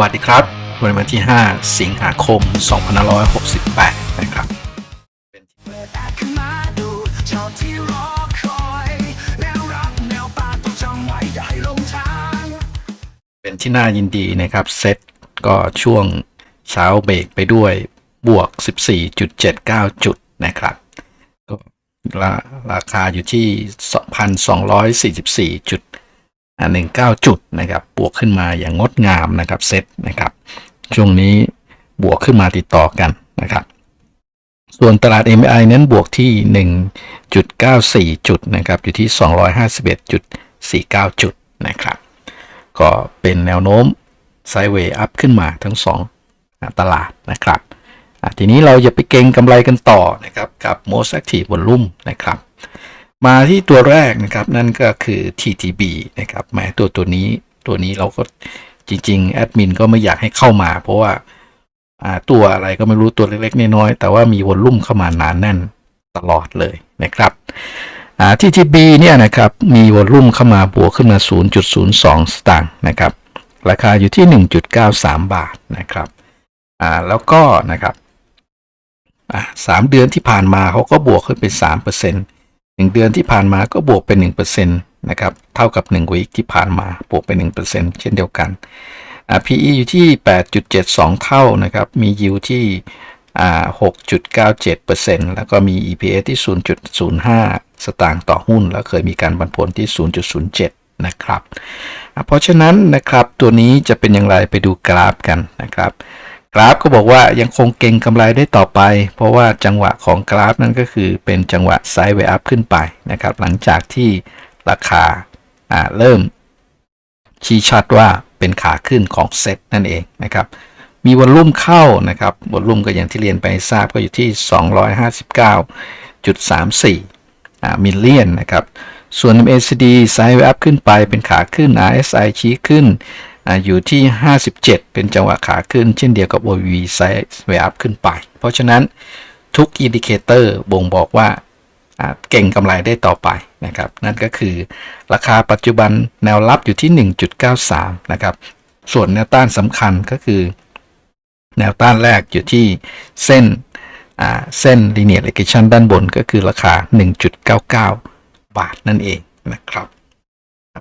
วัสดีครับวันวันที่ 5 สิงหาคม 2568 นะครับขึ้นที่แรกเป็นที่น่ายินดีนะครับเซตก็ช่วงเช้าเบรกไปด้วยบวก 14.79 จุดนะครับก็ราคาอยู่ที่ 2,244.8 1,244จุดอ่าจุดนะครับบวกขึ้นมาอย่างงดงามนะครับเซตนะครับ ช่วงนี้บวกขึ้นมาติดต่อกันนะครับ ส่วนตลาด MI นั้นบวกที่ 1.94 จุดนะครับ อยู่ที่ 251.49 จุดนะครับ ก็เป็นแนวโน้มไซด์เวย์อัพขึ้นมาทั้ง 2 ตลาดนะครับทีนี้เราจะไปเก็งกำไรกันต่อนะครับกับ most active volume นะครับ มาที่ตัวแรกนะครับนั่นก็คือ TTB นะครับแม้ตัวตัวนี้ตัวนี้เราก็จริงๆแอดมินก็ไม่อยากให้เข้ามา เพราะว่าตัวอะไรก็ไม่รู้ตัวเล็กๆน้อยๆแต่ว่ามีวอลลุ่มเข้ามาหนานแน่นตลอดเลยนะครับ TTB เนี่ยนะครับมีวอลลุ่มเข้ามาบวกขึ้นมา 0.02 สตางค์นะครับราคาอยู่ที่ 1.93 บาทนะครับอ่าแล้วก็นะครับอ่าสามเดือนที่ผ่านมาเขาก็บวกขึ้นไป3%เปอร์เหนึ่งเดือนที่ผ่านมาก็บวกเป็น1%นะครับเท่ากับ1วีคที่ผ่านมาบวกเป็น1%เช่นเดียวกันอ่า PE อยู่ที่ 8.72 เท่านะครับมี yield ที่อ่า6.97%แล้วก็มี EPS ที่ 0.05 สตางค์ต่อหุ้น แล้วเคยมีการบันผลที่ 0.07 นะครับอ่าเพราะฉะนั้นนะครับตัวนี้จะเป็นอย่างไรไปดูกราฟกันนะครับ กราฟก็บอกว่ายังคงเก่งกำไรได้ต่อไป เพราะว่าจังหวะของกราฟนั้นก็คือเป็นจังหวะไซด์เวอัพขึ้นไปนะครับ หลังจากที่ราคาเริ่ม ชี้ชัดว่าเป็นขาขึ้นของเซ็ตนั่นเองนะครับมีวอลลุ่มเข้านะครับวอลลุ่มก็อย่างที่เรียนไปทราบก็อยู่ที่ 259.34อ่ามิลเลียนนะครับ ส่วน MACD ไซด์เวอัพขึ้นไปเป็นขาขึ้น RSI ชี้ขึ้น อยู่ที่ 57 เป็นจังหวะขาขึ้น เช่นเดียวกับ OV ไซด์เวย์อัพขึ้นไป เพราะฉะนั้นทุกอินดิเคเตอร์บ่งบอกว่าเก่งกำไรได้ต่อไปนะครับ นั่นก็คือราคาปัจจุบันแนวรับอยู่ที่ 1.93 นะครับ ส่วนแนวต้านสำคัญก็คือ แนวต้านแรกอยู่ที่เส้นเส้น linear regression ด้านบนก็คือราคา 1.99 บาทนั่นเองนะครับ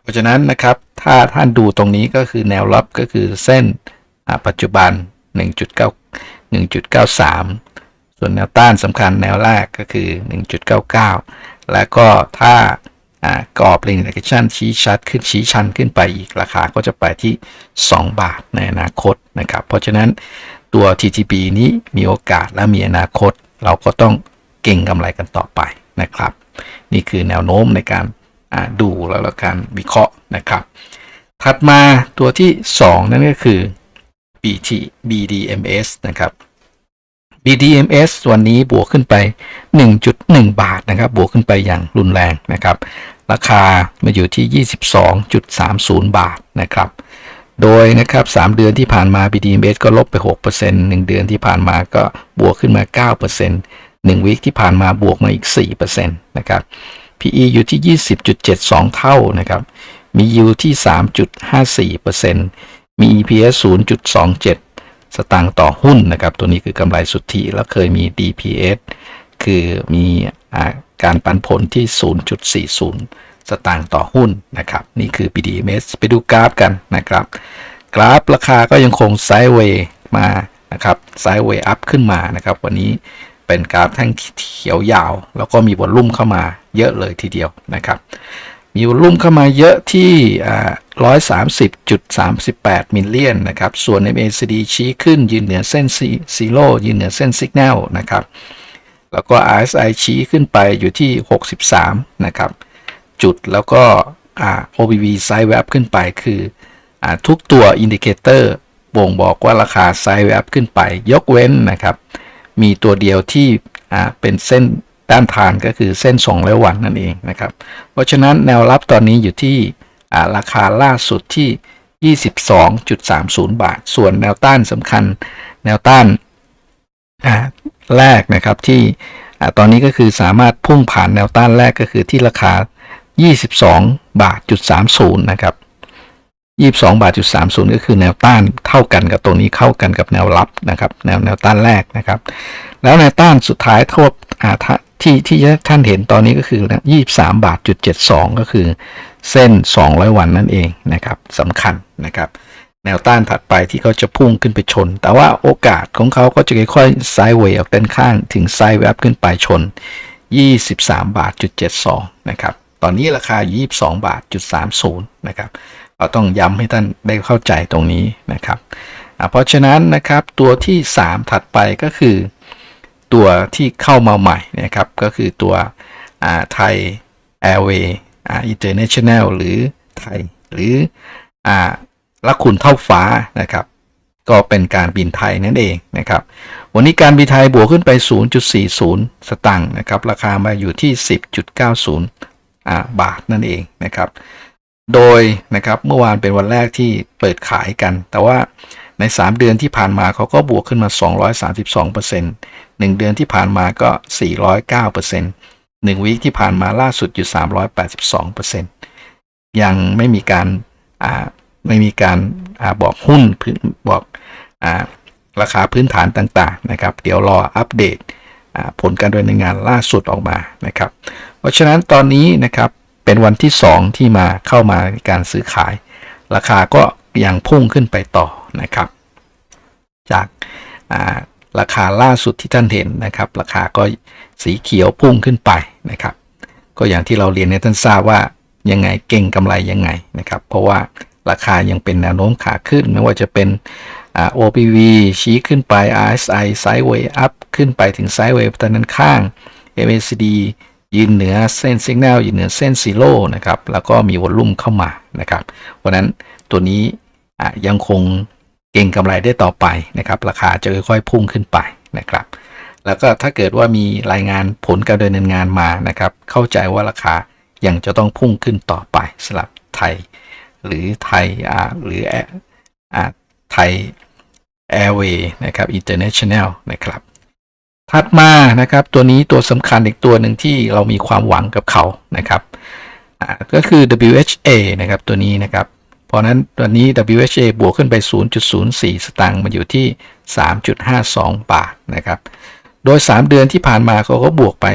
เพราะฉะนั้นนะครับถ้าท่านดูตรงนี้ก็คือแนวรับก็คือเส้นปัจจุบัน 1.9 1.93 ส่วนแนวต้านสำคัญแนวแรกก็คือ 1.99 แล้วก็ถ้ากรอบ linear regression ชี้ชัดขึ้นชี้ชันขึ้นไปอีกราคาก็จะไปที่ 2 บาทในอนาคตนะครับ เพราะฉะนั้นตัว TTB นี้มีโอกาสและมีอนาคต เราก็ต้องเก่งกำไรกันต่อไปนะครับ นี่คือแนวโน้มในการ ดูแล้วล้วการวิเคราะห์นะครับ ถัดมาตัวที่ 2 นั่นก็คือ BT BDMS นะครับ BDMS วันนี้บวกขึ้นไป 1.1 บาทนะครับ บวกขึ้นไปอย่างรุนแรงนะครับ ราคามาอยู่ที่ 22.30 บาทนะครับ โดยนะครับ 3 เดือนที่ผ่านมา BDMs ก็ลบไป 6% 1 เดือนที่ผ่านมาก็บวกขึ้นมา 9% 1วีคที่ผ่านมาบวกมาอีก 4%นะครับ PE อยู่ที่ 20.72 เท่านะครับ มี yield ที่ 3.54%มี EPS 0.27 สตางค์ต่อหุ้นนะครับ ตัวนี้คือกำไรสุทธิ แล้วเคยมี DPS คือมีอการปันผลที่ 0.40 สตางค์ต่อหุ้นนะครับ นี่คือ BDMs ไปดูกราฟกันนะครับ กราฟราคาก็ยังคงไซด์เวย์มานะครับไซด์เวย์อัพขึ้นมานะครับ วันนี้เป็นกราฟแท่งเขียวยาว แล้วก็มีวอลลุ่มเข้ามา เยอะเลยทีเดียวนะครับ มีวอลลุ่มเข้ามาเยอะที่อ่า130.38 มิลเลียนนะครับ ส่วน MACD ชี้ขึ้นยืนเหนือเส้นซีโร่ยืนเหนือเส้นสัญญาณนะครับแล้วก็ RSI ชี้ขึ้นไปอยู่ที่ 63 นะครับ จุดแล้วก็ OBV ไซด์แวบขึ้นไปคืออทุกตัวอินดิเคเตอร์บ่งบอกว่าราคาไซด์แวบขึ้นไป ยกเว้นนะครับ มีตัวเดียวที่เป็นเส้น ด้านทานก็คือเส้น2และวันนั่นเองนะครับ เพราะฉะนั้นแนวรับตอนนี้อยู่ที่ราคาล่าสุดที่ 22.30 บาท ส่วนแนวต้านสำคัญ แนวต้านแรกนะครับที่ตอนนี้ก็คือสามารถพุ่งผ่านแนวต้านแรกก็คือที่ราคา 22 บาทจุด30 นะครับ 22 บาทจุด30 ก็คือแนวต้านเท่ากันกับตรงนี้เข้ากันกับแนวรับนะครับ แนวแนวต้านแรกนะครับ แล้วแนวต้านสุดท้ายท่าอ่า ที่ที่ท่านเห็นตอนนี้ก็คือ23บาทจุด72ก็คือ เส้น200วันนั่นเองนะครับสำคัญนะครับ แนวต้านถัดไปที่เขาจะพุ่งขึ้นไปชน แต่ว่าโอกาสของเขาก็จะค่อยๆไซด์เวย์ออกด้านข้างถึงไซด์แวบขึ้นไปชน 23 บาทจุด72นะครับ ตอนนี้ราคาอยู่22 บาทจุด30นะครับเราต้องย้ำให้ท่านได้เข้าใจตรงนี้นะครับ เพราะฉะนั้นนะครับตัวที่ 3 ถัดไปก็คือ ตัวที่เข้ามาใหม่นะครับ ก็คือตัวไทยแอร์เวย์อินเตอร์เนชั่นแนลหรือไทยหรืออ่าละคุณเท่าฟ้านะครับ ก็เป็นการบินไทยนั่นเองนะครับ วันนี้การบินไทยบวกขึ้นไป 0.40 สตังค์นะครับ ราคามาอยู่ที่ 10.90อ่าบาทนั่นเองนะครับ โดยนะครับเมื่อวานเป็นวันแรกที่เปิดขายกัน แต่ว่าใน 3 เดือนที่ผ่านมาเขาก็บวกขึ้นมา 232% 1 เดือนที่ผ่านมาก็ 409% 1วีคที่ผ่านมาล่าสุดอยู่ 382%ยังไม่มีการไม่มีการอบอกหุ้นพื้นบอกอราคาพื้นฐานต่างๆนะครับ เดี๋ยวรออัปเดตผลการดำเนินงานล่าสุดออกมานะครับ เพราะฉะนั้นตอนนี้นะครับเป็นวันที่ 2 ที่มาเข้ามาในการซื้อขาย ราคาก็ยังพุ่งขึ้นไปต่อนะครับ จาก ราคาล่าสุดที่ท่านเห็นนะครับ ราคาก็สีเขียวพุ่งขึ้นไปนะครับ ก็อย่างที่เราเรียนให้ท่านทราบว่ายังไงเก่งกำไรยังไงนะครับ เพราะว่าราคายังเป็นแนวโน้มขาขึ้น ไม่ว่าจะเป็นอ่า OPV ชี้ขึ้นไป RSI Sideway Up ขึ้นไปถึง Sideway ตอนนั้นข้าง MACD ยืนเหนือเส้น Signal ยืนเหนือเส้นซีโร่นะครับ แล้วก็มีวอลลุ่มเข้ามานะครับ เพราะนั้นตัวนี้ยังคง เก่งกำไรได้ต่อไปนะครับ ราคาจะค่อยๆพุ่งขึ้นไปนะครับ แล้วก็ถ้าเกิดว่ามีรายงานผลการดำเนินงานมานะครับ เข้าใจว่าราคายังจะต้องพุ่งขึ้นต่อไปสำหรับไทย หรือไทยอ่าหรืออ่าอ่าไทยแอร์เวย์นะครับอินเตอร์เนชั่นแนลนะครับถัดมานะครับตัวนี้ตัวสำคัญอีกตัวหนึ่งที่เรามีความหวังกับเขานะครับก็คือ WHA นะครับตัวนี้นะครับ ราะนั้นตัวนี้ WHA บวกขึ้นไป 0.04 สตางค์มาอยู่ที่ 3.52 บาทนะครับ โดย 3 เดือนที่ผ่านมาเขาก็บวกไป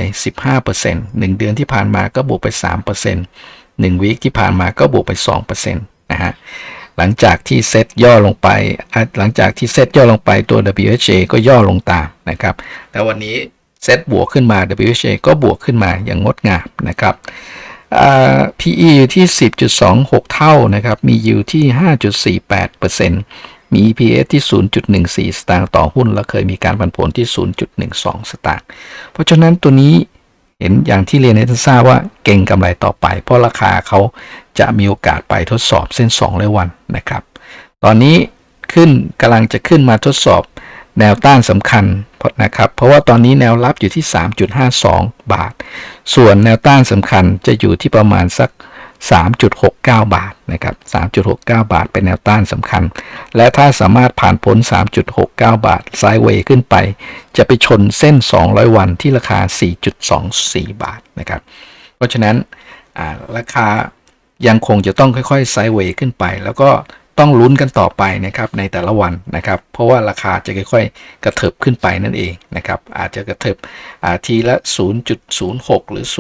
15% 1 เดือนที่ผ่านมาก็บวกไป 3% 1วีคที่ผ่านมาก็บวกไป 2%นะฮะ หลังจากที่เซตย่อลงไป หลังจากที่เซตย่อลงไปตัว WHA ก็ย่อลงตามนะครับแต่วันนี้เซตบวกขึ้นมา WHA ก็บวกขึ้นมาอย่างงดงามนะครับ PE อยู่ที่ 10.26 เท่านะครับ มี yield ที่ 5.48%มี EPS ที่ 0.14 สตางค์ต่อหุ้น และเคยมีการผันผวนที่ 0.12 สตางค์ เพราะฉะนั้นตัวนี้เห็นอย่างที่เรียนให้ท่านทราบว่าเก่งกำไรต่อไป เพราะราคาเขาจะมีโอกาสไปทดสอบเส้น2ร้อยวันนะครับ ตอนนี้ขึ้นกำลังจะขึ้นมาทดสอบ แนวต้านสำคัญนะครับ เพราะว่าตอนนี้แนวรับอยู่ที่ 3.52 บาท ส่วนแนวต้านสำคัญจะอยู่ที่ประมาณสัก 3.69 บาทนะครับ 3.69 บาทเป็นแนวต้านสำคัญ และถ้าสามารถผ่านพ้น 3.69 บาทไซด์เวย์ขึ้นไป จะไปชนเส้น 200 วันที่ราคา 4.24 บาทนะครับ เพราะฉะนั้นราคายังคงจะต้องค่อยๆไซด์เวย์ขึ้นไป แล้วก็ ต้องลุ้นกันต่อไปนะครับในแต่ละวันนะครับ เพราะว่าราคาจะค่อยๆ กระเถิบขึ้นไปนั่นเองนะครับ อาจจะกระเถิบทีละ 0.06 หรือ 0.4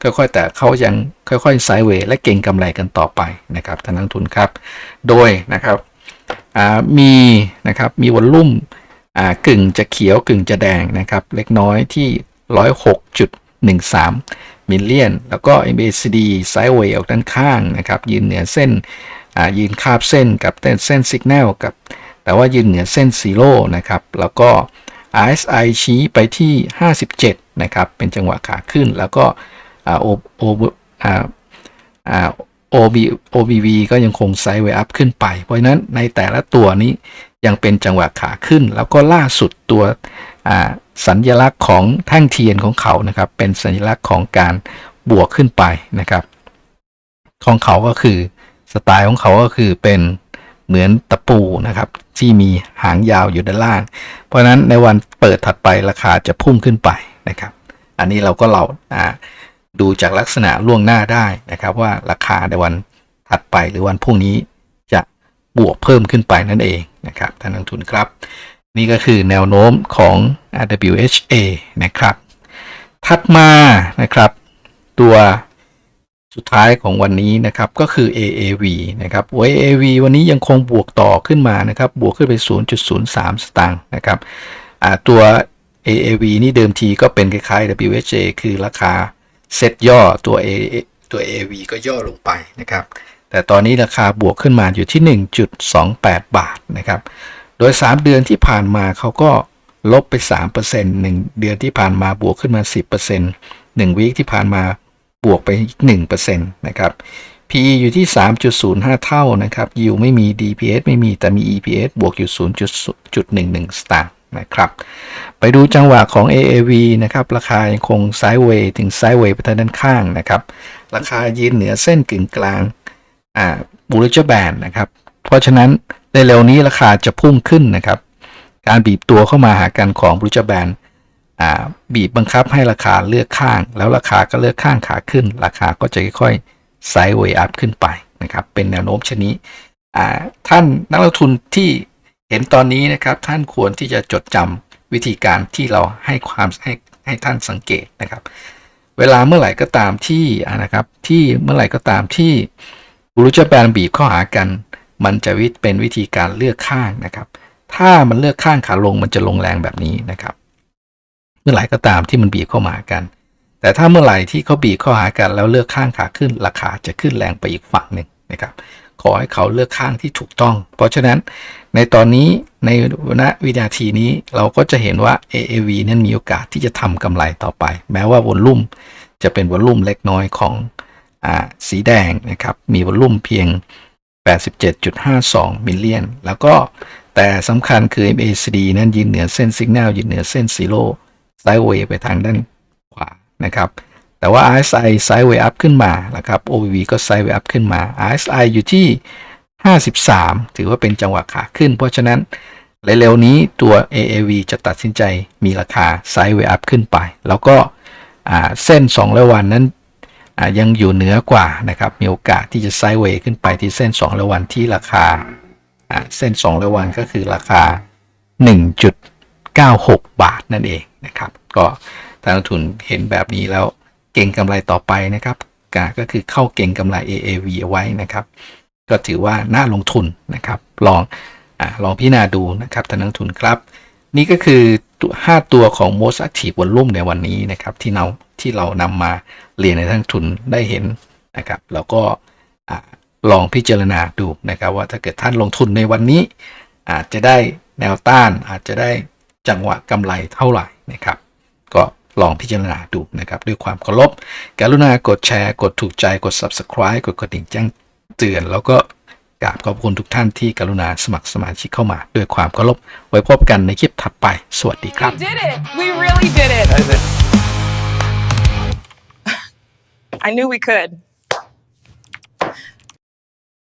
0.40 ค่อยๆ แต่เขายังค่อยๆไซด์เวย์และเก่งกำไรกันต่อไปนะครับท่านนักทุนครับ โดยนะครับมีนะครับมีวอลลุ่มกึ่งจะเขียวกึ่งจะแดงนะครับ เล็กน้อยที่ 106.13 มิลเลียนแล้วก็ MACD ไซด์เวย์ออกด้านข้างนะครับยืนเหนือเส้นยืนคาบเส้นกับเส้นสัญญาณกับ แต่ว่ายืนเหนือเส้นซีโร่นะครับแล้วก็ RSI ชี้ไปที่ 57 นะครับ เป็นจังหวะขาขึ้น แล้วก็โอ่า O O อ่าอ่า OB OBV ก็ยังคงไซด์เวอัพขึ้นไป เพราะฉะนั้นในแต่ละตัวนี้ยังเป็นจังหวะขาขึ้น แล้วก็ล่าสุดตัว สัญลักษณ์ของแท่งเทียนของเขานะครับ เป็นสัญลักษณ์ของการบวกขึ้นไปนะครับ ของเขาก็คือสไตล์ของเขาก็คือเป็นเหมือนตะปูนะครับ ที่มีหางยาวอยู่ด้านล่าง เพราะฉะนั้นในวันเปิดถัดไปราคาจะพุ่งขึ้นไปนะครับ อันนี้เราก็เราอ่าดูจากลักษณะล่วงหน้าได้นะครับ ว่าราคาในวันถัดไปหรือวันพรุ่งนี้จะบวกเพิ่มขึ้นไปนั่นเองนะครับท่านนักลงทุนครับ นี่ก็คือแนวโน้มของ RWHA นะครับ ถัดมานะครับ ตัวสุดท้ายของวันนี้นะครับก็คือ AAV นะครับ AAV วันนี้ยังคงบวกต่อขึ้นมานะครับ บวกขึ้นไป 0.03 สตางค์นะครับตัว AAV นี่เดิมทีก็เป็นคล้ายๆ WHA คือราคาเซ็ตย่อตัว A ตัว AAV ก็ย่อลงไปนะครับ แต่ตอนนี้ราคาบวกขึ้นมาอยู่ที่ 1.28 บาทนะครับ โดย 3 เดือนที่ผ่านมาเขาก็ลบไป 3% 1 เดือนที่ผ่านมาบวกขึ้นมา 10% 1วีคที่ผ่านมาบวกไปอีก1%นะครับ PE อยู่ที่ 3.05 เท่านะครับ yield ไม่มี DPS ไม่มีแต่มี EPS บวกอยู่ 0.11 สตางค์นะครับ ไปดูจังหวะของ AAV นะครับ ราคายังคงไซด์เวย์ถึงไซด์เวย์ไปทางด้านข้างนะครับ ราคายืนเหนือเส้นกึ่งกลางอ่าบูริจแบนนะครับ เพราะฉะนั้นในเร็วนี้ราคาจะพุ่งขึ้นนะครับ การบีบตัวเข้ามาหากันของบริจแบนบีบบังคับให้ราคาเลือกข้าง แล้วราคาก็เลือกข้างขาขึ้น ราคาก็จะค่อยๆไซด์เวย์อัพขึ้นไปนะครับ เป็นแนวโน้มชนิดท่านนักลงทุนที่เห็นตอนนี้นะครับ ท่านควรที่จะจดจำวิธีการที่เราให้ความให้ให้ท่านสังเกตนะครับ เวลาเมื่อไหร่ก็ตามที่นะครับที่เมื่อไหร่ก็ตามที่บรุจแบนบีบเข้าหากัน มันจะวิเป็นวิธีการเลือกข้างนะครับ ถ้ามันเลือกข้างขาลงมันจะลงแรงแบบนี้นะครับ เมื่อไหร่ก็ตามที่มันบีบเข้ามากัน แต่ถ้าเมื่อไหร่ที่เขาบีบเข้าหากันแล้วเลือกข้างขาขึ้น ราคาจะขึ้นแรงไปอีกฝั่งหนึ่งนะครับ ขอให้เขาเลือกข้างที่ถูกต้อง เพราะฉะนั้นในตอนนี้ในณวินาทีนี้เราก็จะเห็นว่า AAV นั้นมีโอกาสที่จะทำกำไรต่อไป แม้ว่าวอลลุ่มจะเป็นวอลลุ่มเล็กน้อยของอสีแดงนะครับ มีวอลลุ่มเพียง 87.52 มิลเลียน แล้วก็แต่สำคัญคือ MACD นั้นยืนเหนือเส้นสัญญาณยืนเหนือเส้นซีโร่ไซด์เวย์ไปทางด้านขวานะครับ แต่ว่า RSI ไซด์เวย์อัพขึ้นมานะครับ OVV ก็ไซด์เวย์อัพขึ้นมา RSI อยู่ที่ 53 ถือว่าเป็นจังหวะขาขึ้น เพราะฉะนั้นเร็วๆนี้ตัว AAV จะตัดสินใจมีราคาไซด์เวย์อัพขึ้นไป แล้วก็เส้น2ระวันนั้น ยังอยู่เหนือกว่านะครับ มีโอกาสที่จะไซด์เวย์ขึ้นไปที่เส้น2ระวันที่ราคาเส้น2ระวันก็คือราคา 1.96 บาทนั่นเองนะครับ ก็ถ้านักลงทุนเห็นแบบนี้แล้วเก่งกำไรต่อไปนะครับก็คือเข้าเก่งกำไร AAV ไว้นะครับ ก็ถือว่าน่าลงทุนนะครับ ลองอลองพิจารณาดูนะครับท่านนักทุนครับ นี่ก็คือ ตัว5ตัวของ most active volume ในวันนี้นะครับ ที่เราที่เรานำมาเรียนในท่านนักทุนได้เห็นนะครับ แล้วก็ลองพิจารณาดูนะครับ ว่าถ้าเกิดท่านลงทุนในวันนี้ อาจจะได้แนวต้านอาจจะได้จังหวะกำไรเท่าไหร่นะครับ ก็ลองพิจารณาดูนะครับ ด้วยความเคารพกรุณากดแชร์ กดถูกใจกด subscribe กดกระดิ่งแจ้งเตือนแล้วก็ กราบขอบคุณทุกท่านที่กรุณาสมัครสมาชิกเข้ามา ด้วยความเคารพไว้พบกันในคลิปถัดไป สวัสดีครับ We did it. We really did it. I knew we could.